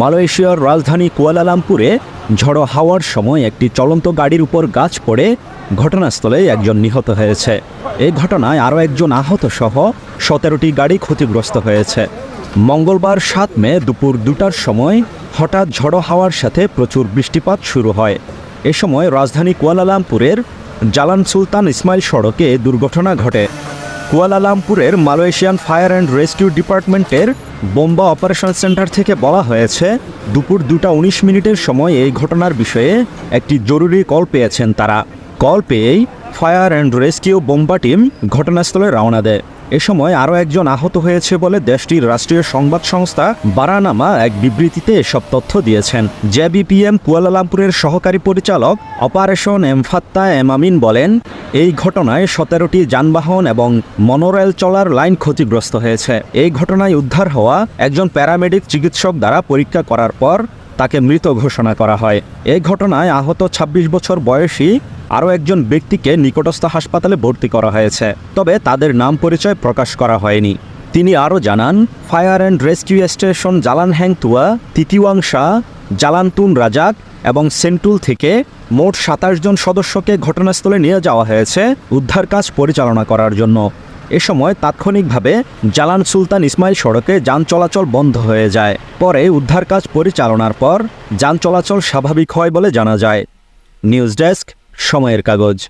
মালয়েশিয়ার রাজধানী কুয়ালালামপুরে ঝড়ো হাওয়ার সময় একটি চলন্ত গাড়ির উপর গাছ পড়ে ঘটনাস্থলে একজন নিহত হয়েছে। এই ঘটনায় আরও একজন আহত সহ সতেরোটি গাড়ি ক্ষতিগ্রস্ত হয়েছে। মঙ্গলবার সাত মে দুপুর দুটার সময় হঠাৎ ঝড়ো হাওয়ার সাথে প্রচুর বৃষ্টিপাত শুরু হয়। এ সময় রাজধানী কুয়ালালামপুরের জালান সুলতান ইসমাইল সড়কে দুর্ঘটনা ঘটে। কুয়ালালামপুরের মালয়েশিয়ান ফায়ার অ্যান্ড রেস্কিউ ডিপার্টমেন্টের বোম্বা অপারেশন সেন্টার থেকে বলা হয়েছে, দুপুর দুটা উনিশ মিনিটের সময় এই ঘটনার বিষয়ে একটি জরুরি কল পেয়েছেন তারা। কল পেয়েই fire and rescue Bomba team ঘটনাস্থলে রওনা দেয়। এ সময় আরও একজন আহত হয়েছে বলে দেশটির রাষ্ট্রীয় সংবাদ সংস্থা বারানামা এক বিবৃতিতে এসব তথ্য দিয়েছেন। জেবিপিএম কুয়ালালামপুরের সহকারী পরিচালক অপারেশন এমফাত্তা এম আমিন বলেন, এই ঘটনায় সতেরোটি যানবাহন এবং মনোরেল চলার লাইন ক্ষতিগ্রস্ত হয়েছে। এই ঘটনায় উদ্ধার হওয়া একজন প্যারামেডিক চিকিৎসক দ্বারা পরীক্ষা করার পর তাকে মৃত ঘোষণা করা হয়। এই ঘটনায় আহত ২৬ বছর বয়সী আরও একজন ব্যক্তিকে নিকটস্থ হাসপাতালে ভর্তি করা হয়েছে, তবে তাদের নাম পরিচয় প্রকাশ করা হয়নি। তিনি আরও জানান, fire and rescue station Jalan Hang Tuah Titiwangsa Jalan Tun Razak এবং সেন্টুল থেকে মোট সাতাশ জন সদস্যকে ঘটনাস্থলে নিয়ে যাওয়া হয়েছে উদ্ধার কাজ পরিচালনা করার জন্য। এ সময় তাৎক্ষণিকভাবে জালান সুলতান ইসমাইল সড়কে যান চলাচল বন্ধ হয়ে যায়। পরে উদ্ধার কাজ পরিচালনার পর যান চলাচল স্বাভাবিক হয় বলে জানা যায়। নিউজ ডেস্ক সময়ের কাগজ।